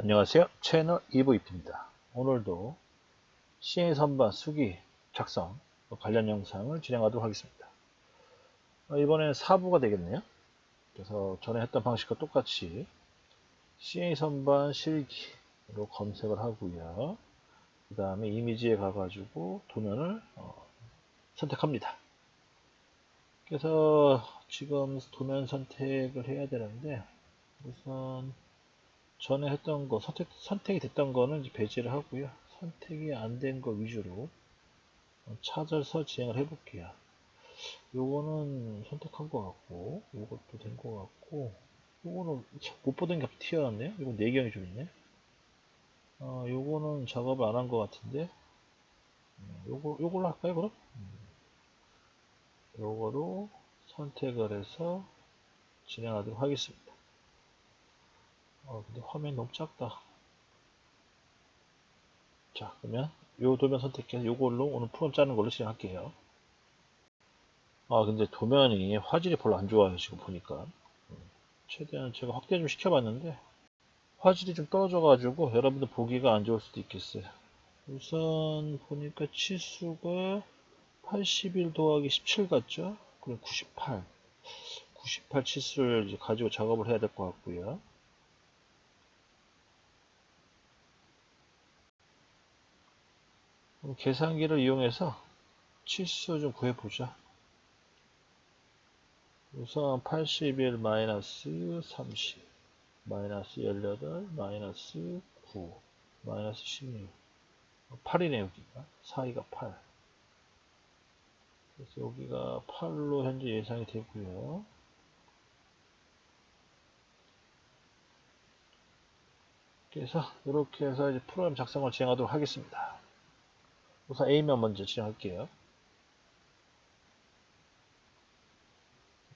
안녕하세요. 채널 이브이프입니다. 오늘도 CA 선반 수기 작성 관련 영상을 진행하도록 하겠습니다. 어, 이번엔 4부가 되겠네요. 그래서 전에 했던 방식과 똑같이 CA 선반 실기로 검색을 하고요. 그 다음에 이미지에 가가지고 도면을 어, 선택합니다. 그래서 지금 도면 선택을 해야 되는데 우선 전에 했던 거 선택, 선택이 됐던 거는 배제를 하고요. 선택이 안 된 거 위주로 찾아서 진행을 해 볼게요. 요거는 선택한 것 같고 요것도 된 것 같고 요거는 못 보던 게 튀어나왔네요. 요거 내경이 좀 있네. 어, 요거는 작업을 안 한 것 같은데 음, 요거, 요걸로 할까요 그럼? 음. 요거로 선택을 해서 진행하도록 하겠습니다. 어, 근데 화면이 너무 작다. 자, 그러면 요 도면 선택해서 요걸로 오늘 프롬 짜는 걸로 시작할게요. 아, 근데 도면이 화질이 별로 안 좋아요, 지금 보니까. 음, 최대한 제가 확대 좀 시켜봤는데, 화질이 좀 떨어져가지고 여러분들 보기가 안 좋을 수도 있겠어요. 우선 보니까 치수가 81 더하기 17 같죠? 그럼 98. 98 치수를 가지고 작업을 해야 될 것 같고요. 계산기를 이용해서 치수 좀 구해보자. 우선 81 마이너스 30 마이너스 18 마이너스 9 마이너스 16 8이네 여기가. 4기가 8 그래서 여기가 8로 현재 예상이 되고요. 그래서 이렇게 해서 이제 프로그램 작성을 진행하도록 하겠습니다 우선 A면 먼저 진행할게요.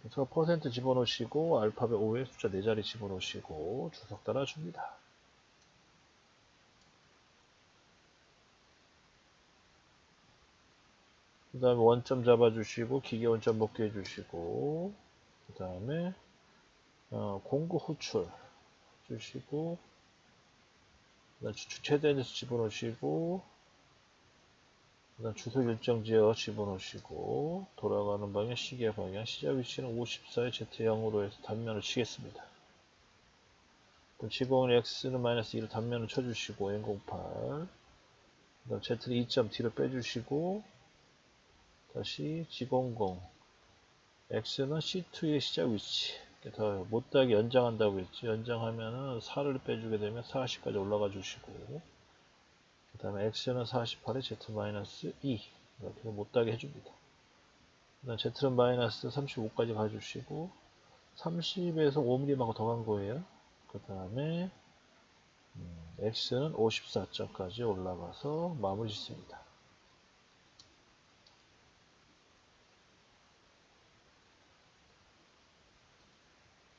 그래서 퍼센트 집어넣으시고 알파벳 5에 숫자 4자리 집어넣으시고 주석 따라줍니다. 그 다음에 원점 잡아주시고 기계 원점 먹게 해주시고 그 다음에 어, 공구 호출 주시고 최대한에서 집어넣으시고 그다음 주소 일정 지어 집어넣으시고 돌아가는 방향 시계 방향 시작 위치는 54의 Z0으로 해서 단면을 치겠습니다. 지공은 X는 마이너스 1을 단면을 쳐주시고 N08 그다음 Z는 2점 뒤로 빼주시고 다시 G00 X는 C2의 시작 위치. 더 못하게 연장한다고 했지. 연장하면은 4를 빼주게 되면 40까지 올라가 주시고 그 다음에 x는 48에 z-2 이렇게 못하게 해줍니다. 그 다음 z는 마이너스 35까지 가주시고 30에서 5mm만큼 더 간 거예요. 그 다음에 음, x는 54점까지 올라가서 마무리 짓습니다.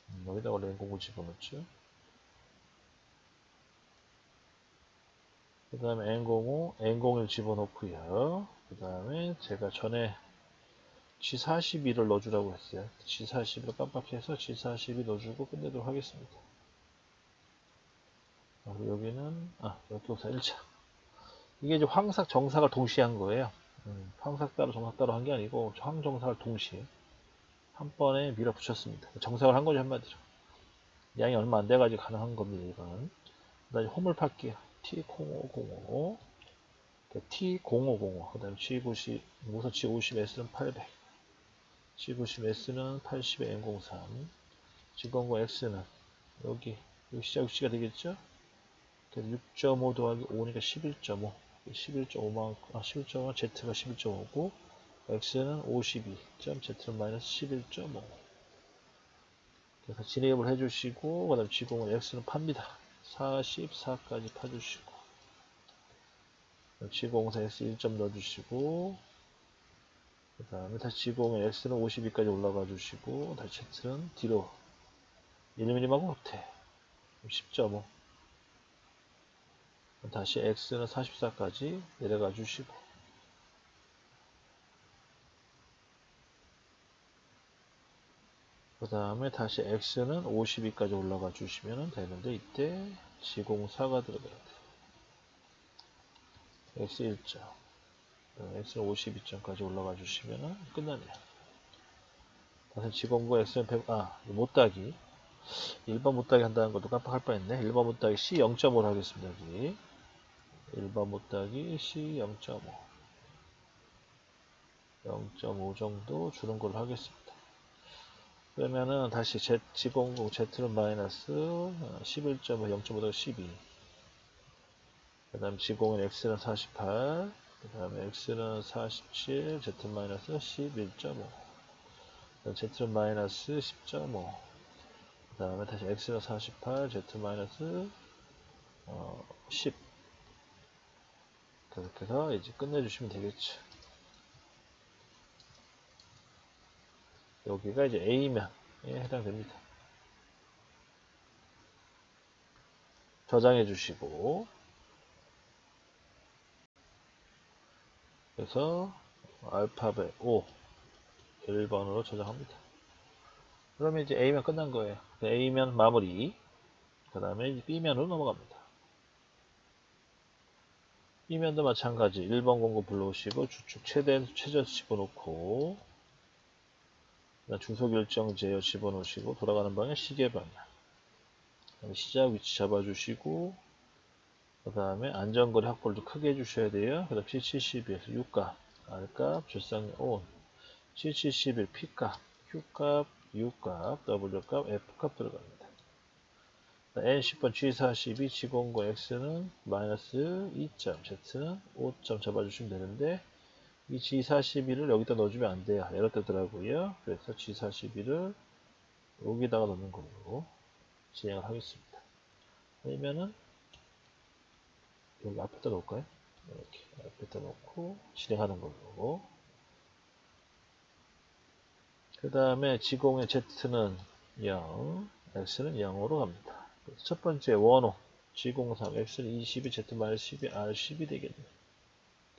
음, 여기다가 랭공을 집어넣죠. 그 다음에 N05, N01 집어넣고요. 그 다음에 제가 전에 G42를 넣어주라고 했어요. G42를 깜빡해서 G42 넣어주고 끝내도록 하겠습니다. 여기는, 아, 여기부터 1차. 이게 이제 황삭, 정삭을 동시에 한 거예요. 음, 황삭 따로 정삭 따로 한 게 아니고 황정삭을 동시에 한 번에 밀어붙였습니다. 정삭을 한 거죠, 한마디로. 양이 얼마 안 돼가지고 가능한 겁니다, 이거는. 그 다음에 홈을 팔게요. T0505. T0505 그 다음 G90 우선 G50S는 800 G90S는 80에 N03 G00X는 여기 여기 시작 위치가 되겠죠? 6.5 더하기 5니까 11.5 11.5만 아 11.5 Z가 11.5고 X는 52 Z는 마이너스 11.5 그래서 진입을 해주시고 그 다음 G0은 X는 팝니다 44까지 파주시고 G0에서 X 1점 넣어주시고 그 다음에 다시 G0에 X는 52까지 올라가 주시고 다시 Z는 뒤로 1mm하고 못해. 10.5 다시 X는 44까지 내려가 주시고 그 다음에 다시 x는 52까지 올라가 주시면 되는데 이때 G04가 들어가야 돼. X 1점. X는 52점까지 올라가 주시면 끝나네요. 다시 G09 X는 100, 아, 못따기. 1번 못따기 한다는 것도 깜빡할 뻔했네. 1번 못따기 C 0.5로 하겠습니다. 여기. 1번 못따기 C 0.5. 0.5 정도 주는 걸로 하겠습니다. 그러면은 다시 Z, G00 Z는 마이너스 11.5, 0.5도 12. 그 다음 G0은 X는 48. 그 다음에 X는 47, Z 마이너스 11.5. Z는 마이너스 10.5. 그 다음에 다시 X는 48, Z 마이너스 어, 10. 그렇게 해서 이제 끝내주시면 되겠죠. 여기가 이제 A면에 해당됩니다. 저장해 주시고 그래서 알파벳 O 1번으로 저장합니다. 그러면 이제 A면 끝난 거예요. A면 마무리 그 다음에 B면으로 넘어갑니다. B면도 마찬가지 1번 공고 불러오시고 주축 최대 최저 집어넣고 중소결정 제어 집어넣으시고 돌아가는 방향 시계 방향. 시작 위치 잡아주시고 그 다음에 안전거리 확보를 좀 크게 해주셔야 돼요. 그 다음 C71에서 U값 R값 줄상 ON C71 P값 Q값 U값 W값 F값 들어갑니다. N10번 G42 G09 X는 마이너스 2점 Z는 5점 잡아주시면 되는데 이 G41을 여기다 넣어주면 안 돼요. 에러 뜨더라고요. 그래서 G41을 여기다가 넣는 걸로 진행을 하겠습니다. 아니면은 여기 앞에다 놓을까요? 이렇게 앞에다 놓고 진행하는 걸로 그 다음에 G0의 Z는 0, X는 0으로 갑니다. 첫 번째 원호 G03 X는 22, Z-12, R12 되겠네요.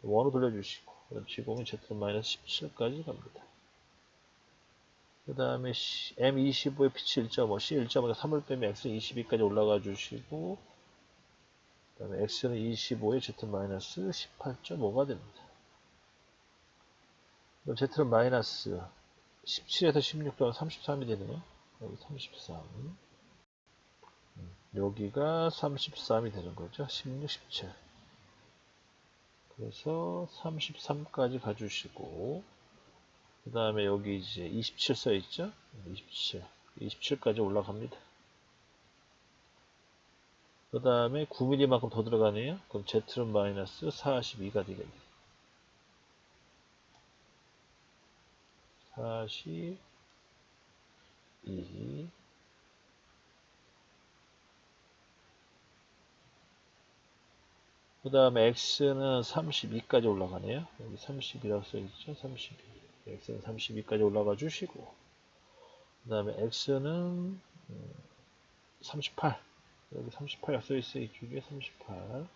원호 돌려주시고 그럼 G0이 Z-17까지 갑니다. 그 다음에 M25의 피치 1.5, C1.5가 3을 빼면 X는 22까지 올라가 주시고 그 다음에 X는 25에 Z-18.5가 됩니다. 그럼 Z는 마이너스 17에서 16 더하면 33이 되네요. 여기 33. 여기가 33이 되는 거죠. 16, 17. 그래서 33까지 가주시고 그 다음에 여기 이제 27 써있죠? 27 27까지 올라갑니다. 그 다음에 9mm만큼 더 들어가네요. 그럼 Z는 마이너스 42가 되겠네요. 42 그 다음에 x는 32까지 올라가네요. 여기 32라고 써있죠. 32. x는 32까지 올라가 주시고 그 다음에 x는 38 음, 여기 38이 써있어요. 이쪽에 38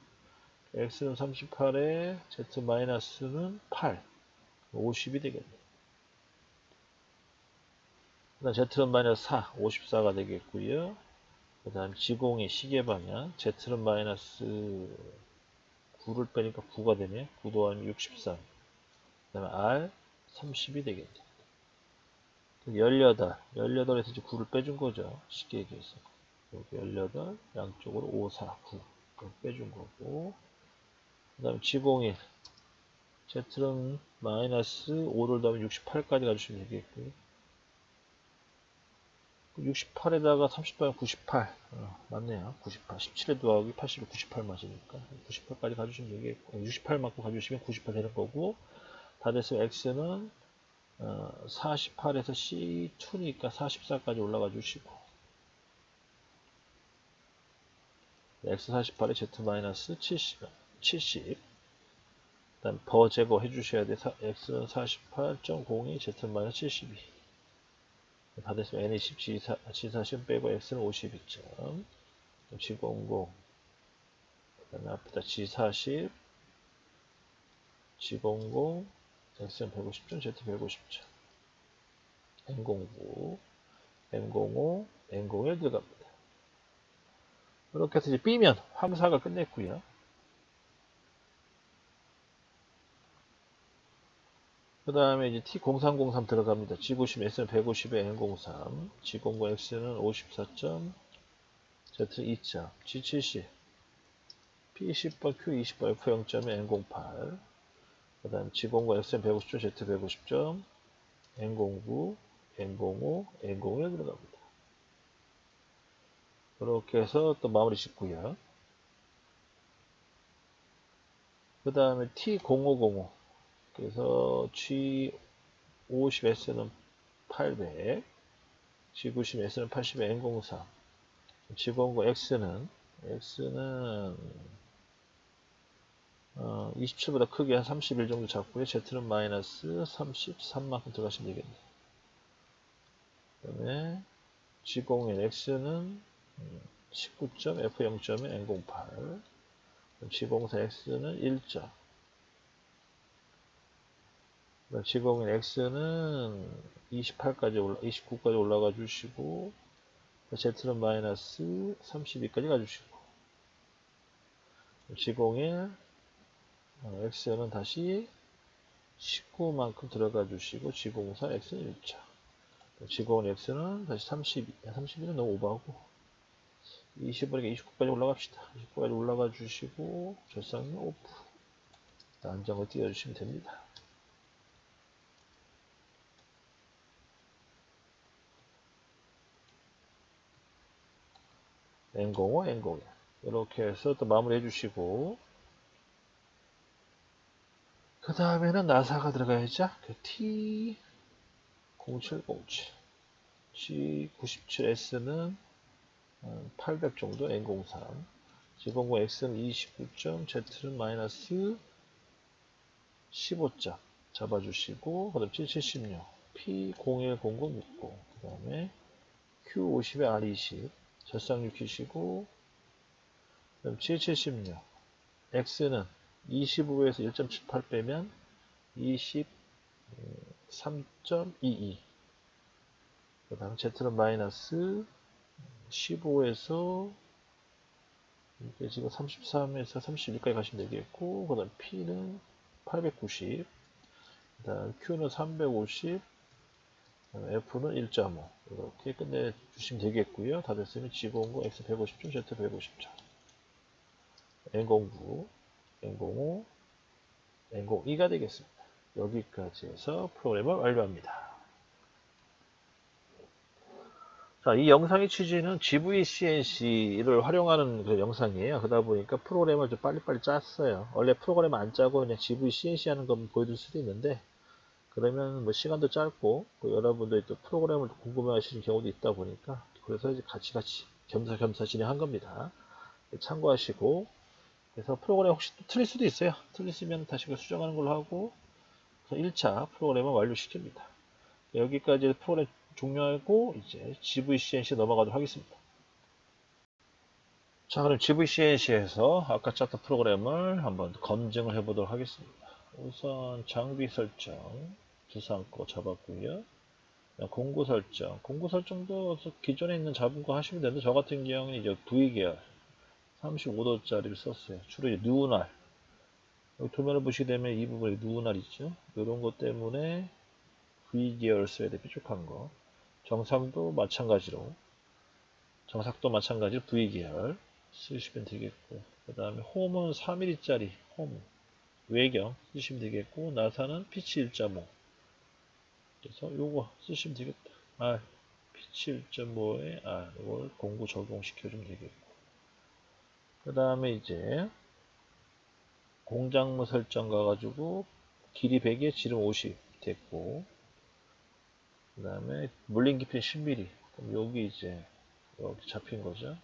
x는 38에 z-는 8 50이 되겠네요. 그 다음 z는 마이너스 4 54가 되겠고요. 그 다음 지공의 시계 방향 z는 마이너스 9를 빼니까 9가 되네. 9 더하면 63. 그 다음에 R 30이 되겠네. 18. 18에서 이제 9를 빼준 거죠. 쉽게 얘기해서. 여기 18, 양쪽으로 5, 4, 9. 빼준 거고. 그 다음에 G01. Z는 마이너스 5를 더하면 68까지 가주시면 되겠고요. 68에다가 30방면 98 어, 맞네요. 98 17에 더하기 80에 98 맞으니까. 98까지 가주시면 되겠고 68 맞고 가주시면 98 되는 거고. 다 됐으면 X는 어, 48에서 C2니까 44까지 올라가 주시고. X48에 Z-70 70 그다음 버 제거 해 주셔야 돼. X는 48.02 Z-72 다 됐으면 N이 10, G4, G40 빼고 X는 52점. G00. 그 다음에 앞에다 G40, G00, X는 150점, Z 150점. N09, M05, N01 들어갑니다. 그렇게 해서 이제 B면 함사가 끝냈고요. 그 다음에 이제 T0303 들어갑니다. G90, S는 150에 N03, G09, X는 54점, Z는 2점, G70, P10번, Q20번, F0점에 N08, 그 다음 G09, X는 150점, Z 150점, N09, N05, N01 들어갑니다. 그렇게 해서 또 마무리 짓고요. 그 다음에 T0505 그래서 G50S는 800 G90S는 80에 N03 G09X는 X는 어, 27보다 크게 한 31 정도 잡고요. Z는 마이너스 33만큼 들어가시면 되겠네요. 그 다음에 G01 X는 19점 F0점에 N08 G04X는 1점 G01 X는 28까지 올라 29까지 올라가 주시고 Z는 마이너스 32까지 가주시고 G01 X는 다시 19만큼 들어가 주시고 G04 X는 1차 G01 X는 다시 32 32는 너무 오버하고 20원에게 29까지 올라갑시다. 29까지 올라가 주시고 절상료 오프 안정을 띄워주시면 됩니다. N05, N01 이렇게 해서 또 마무리 해 주시고. 그 다음에는 나사가 들어가야죠. 그 T0707 G97S는 800 정도 N03 G09 X는 29점 Z는 마이너스 15점 잡아주시고 그 다음 776 P010069 그 다음에 Q50에 R20 절상류 키시고 그 다음 776 X는 25에서 1.78 빼면 23.22 그 다음 Z는 마이너스 15에서 이게 지금 33에서 31까지 가시면 되겠고 그 다음 P는 890 그 다음 Q는 350 F는 1.5 이렇게 끝내 주시면 되겠고요. 다 됐으면 G09 X 150점 Z 150점 N09 N05 N02가 되겠습니다. 여기까지 해서 프로그램을 완료합니다. 자, 이 영상의 취지는 GVCNC를 활용하는 그 영상이에요. 그러다 보니까 프로그램을 좀 빨리빨리 짰어요. 원래 프로그램 안 짜고 그냥 GVCNC 하는 건 보여줄 수도 있는데, 그러면 뭐 시간도 짧고, 그 여러분들이 또 프로그램을 궁금해 하시는 경우도 있다 보니까, 그래서 이제 같이 같이 겸사겸사 진행한 겁니다. 참고하시고, 그래서 프로그램 혹시 또 틀릴 수도 있어요. 틀리시면 다시 그 수정하는 걸로 하고, 1차 프로그램을 완료시킵니다. 여기까지 프로그램 종료하고 이제 GVCNC 넘어가도록 하겠습니다. 자 그럼 GVCNC에서 아까 짰던 프로그램을 한번 검증을 해보도록 하겠습니다. 우선 장비 설정 두상 거 잡았고요. 공구 설정. 공구 설정도 기존에 있는 잡은 거 하시면 되는데 저 같은 경우는 이제 V계열. 35도짜리를 썼어요. 주로 이제 누날. 여기 도면을 보시게 되면 이 부분에 누날 있죠. 이런 것 때문에 V계열 써야 돼 뾰족한 거. 정상도 마찬가지로. 정삭도 마찬가지로 V계열 쓰시면 되겠고 그 다음에 홈은 3mm짜리 홈. 외경 쓰시면 되겠고 나사는 피치 1.5 그래서 요거 쓰시면 되겠다. 아 피치 1.5에 아 이걸 공구 적용시켜 주면 되겠고. 그 다음에 이제 공작무 설정 가가지고 길이 100에 지름 50 됐고. 그 다음에 물린 깊이 10mm 그럼 여기 이제 여기 잡힌 거죠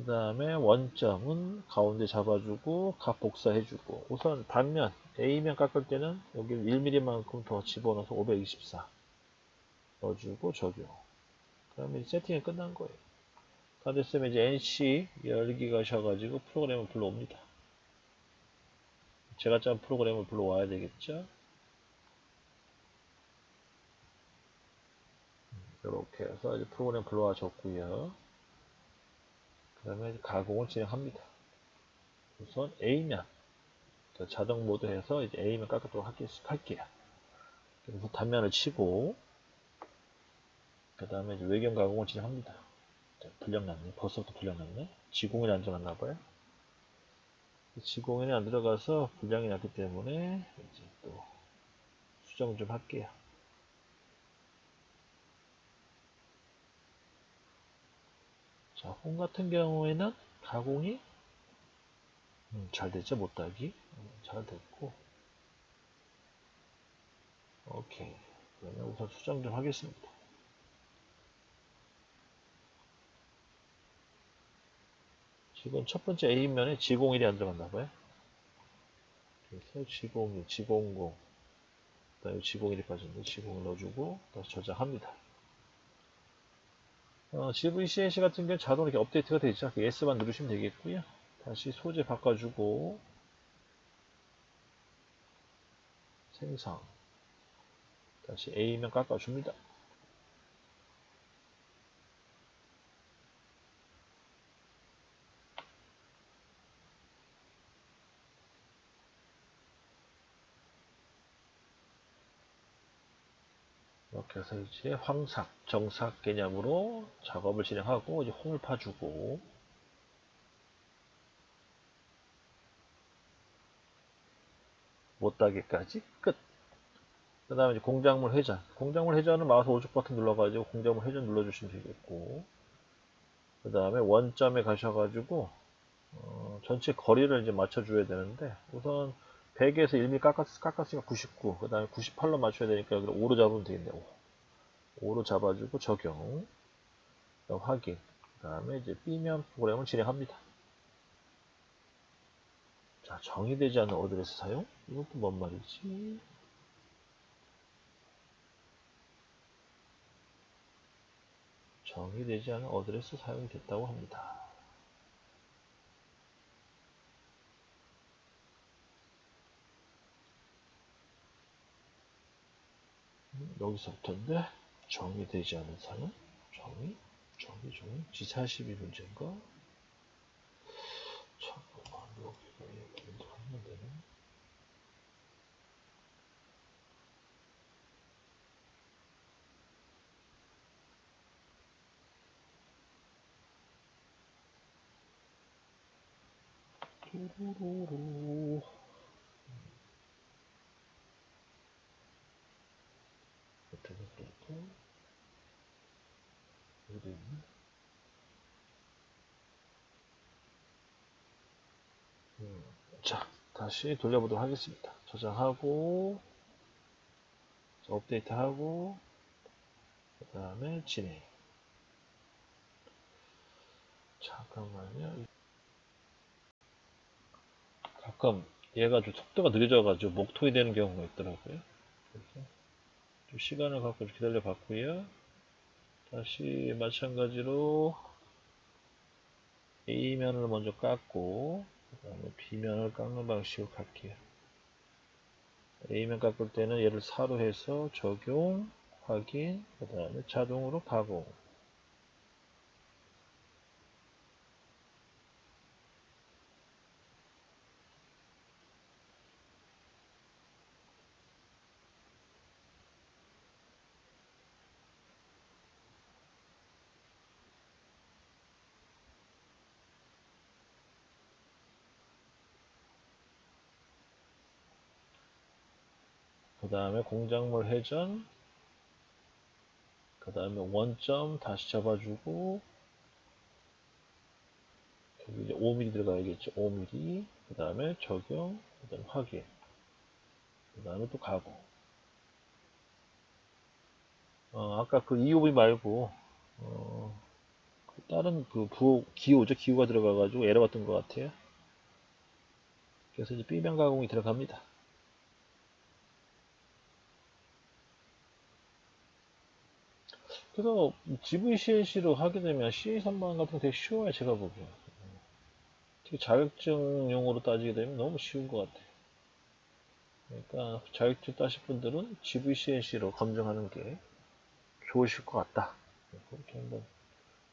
그 다음에 원점은 가운데 잡아주고 각 복사해주고. 우선 단면 A면 깎을 때는 여기 1mm만큼 더 집어넣어서 524 넣어주고 적용 그 다음에 세팅이 끝난 거예요. 다 됐으면 이제 NC 열기 가셔가지고 프로그램을 불러옵니다. 제가 짠 프로그램을 불러와야 되겠죠? 이렇게 해서 이제 프로그램 불러와 줬고요. 그 다음에 가공을 진행합니다. 우선 A면 자동 모드에서 이제 A면 깎도록 할게요. 그래서 단면을 치고 그 다음에 외경 가공을 진행합니다. 불량 났네. 벌써부터 불량 났네. 지공이 안 들어갔나 봐요. 지공이 안 들어가서 불량이 났기 때문에 이제 또 수정 좀 할게요. 자, 홈 같은 경우에는 가공이 음, 잘 됐죠? 못 따기 음, 잘 됐고 오케이 그러면 우선 수정 좀 하겠습니다. 지금 첫 번째 A면에 G01이 안 들어갔나봐요. 그래서 G01, G00, 그 다음에 G01이 빠졌는데 G01 넣어주고 다시 저장합니다. 어, GVCNC 같은 경우는 자동으로 이렇게 업데이트가 되죠. 그 S만 누르시면 되겠고요. 다시 소재 바꿔주고 생성 다시 A면 깎아줍니다. 해서 이제 황삭, 정삭 개념으로 작업을 진행하고 이제 홈을 파주고 못따기까지 끝. 그 다음에 이제 공작물 회전. 공작물 회전은 마우스 오른쪽 버튼 눌러가지고 공작물 회전 눌러주시면 되겠고 그 다음에 원점에 가셔가지고 어, 전체 거리를 이제 맞춰줘야 되는데 우선 100에서 1mm 깎았, 깎았으니까 99. 그 다음에 98로 맞춰야 되니까 여기를 5로 잡으면 되겠네요. 5로 잡아주고 적용. 확인. 그 다음에 이제 B면 프로그램을 진행합니다. 자, 정의되지 않는 어드레스 사용? 이것도 뭔 말이지? 정의되지 않은 어드레스 사용이 됐다고 합니다. 여기서부터인데 정의되지 않은 사용 정의 정의 정의 G42 문제인가? 잠깐만 여기가 얘기를 하면 되네 뚜루루루 있나? 음, 자, 다시 돌려보도록 하겠습니다. 저장하고, 업데이트하고, 그 다음에 진행. 잠깐만요. 가끔 얘가 좀 속도가 느려져가지고 목토이 되는 경우가 있더라고요. 그래서 좀 시간을 갖고 기다려 봤고요. 다시 마찬가지로 A면을 먼저 깎고 그 다음에 B면을 깎는 방식으로 갈게요. A면 깎을 때는 얘를 4로 해서 적용, 확인, 그 다음에 자동으로 가공 다음에 공작물 회전 그 다음에 원점 다시 잡아주고 여기 이제 5mm 들어가야겠죠. 5mm 그 다음에 적용 그 다음에 확인. 그 다음에 또 가고. 어, 아까 그 EOV 말고 어, 그 다른 그 부호 기호죠. 기호가 들어가 가지고 에러 왔던 것 같아요. 그래서 이제 B면 가공이 들어갑니다 그래서 GVCNC로 하게 되면 CA3번 같은 거 되게 쉬워요 제가 보기엔. 특히 자격증용으로 따지게 되면 너무 쉬운 것 같아요. 그러니까 자격증 따실 분들은 GVCNC로 검증하는 게 좋으실 것 같다. 그렇게 한번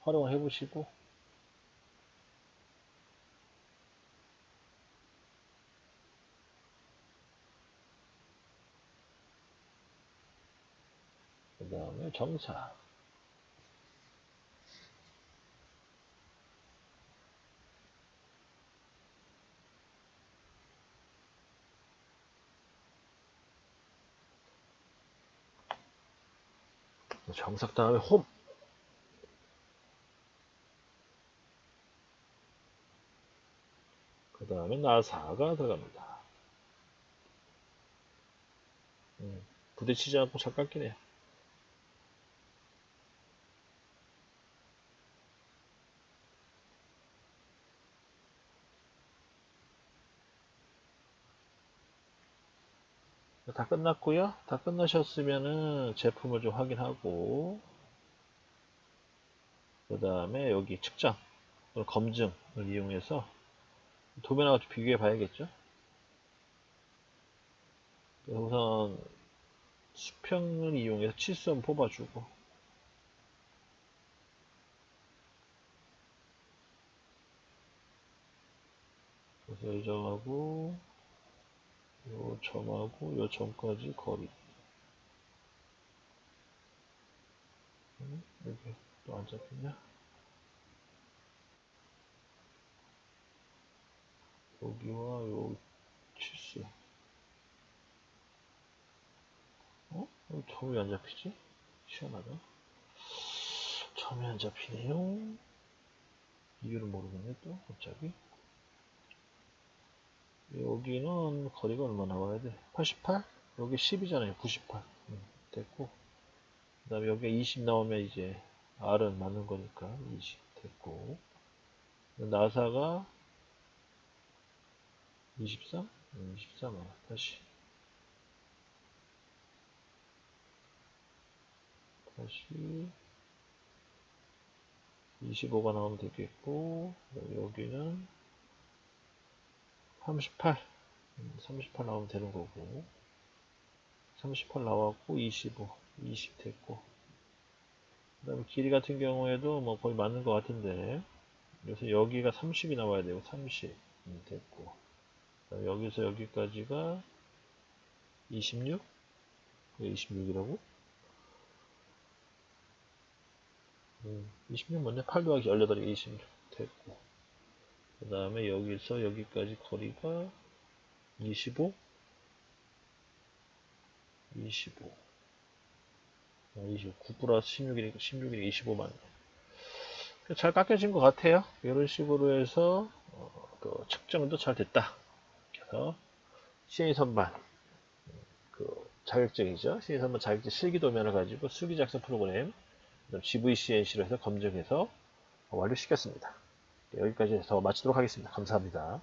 활용을 해 보시고. 그 다음에 점사. 정삭 다음에 홈. 그 다음에 나사가 들어갑니다. 음, 부딪히지 않고 잘 깎이네요. 다 끝났고요. 다 끝나셨으면은 제품을 좀 확인하고 그 다음에 여기 측정 검증을 이용해서 도면하고 비교해 봐야겠죠. 우선 수평을 이용해서 치수 한번 뽑아주고 그래서 예정하고 요 점하고 요 점까지 거리. 음, 여기 또 안 잡히냐? 여기와 요 치수. 어? 왜 점이 안 잡히지? 희한하다. 점이 안 잡히네요. 이유를 모르겠네 또. 갑자기 여기는 거리가 얼마 나와야 돼? 88? 여기 10이잖아요. 98. 음, 됐고. 그 다음에 여기가 20 나오면 이제 R은 맞는 거니까 20 됐고. 나사가 23? 음, 23 아, 다시. 다시 25가 나오면 되겠고 여기는 38 38 음, 나오면 되는 거고. 38 나왔고 25 20 됐고. 그 다음에 길이 같은 경우에도 뭐 거의 맞는 것 같은데. 그래서 여기가 30이 나와야 되고 30 음, 됐고. 여기서 여기까지가 26 26이라고? 음, 26 맞네. 8 더하기 18이 26 됐고 그 다음에 여기서 여기까지 거리가 25 25 29 플러스 16이니까 16이니까 25만 잘 깎여진 것 같아요. 이런 식으로 해서 어, 그 측정도 잘 됐다. 그래서 CA 선반 그 자격증이죠. CA 선반 자격증 실기도면을 가지고 수기 작성 프로그램 GVCNC로 해서 검증해서 완료시켰습니다 여기까지 해서 마치도록 하겠습니다. 감사합니다.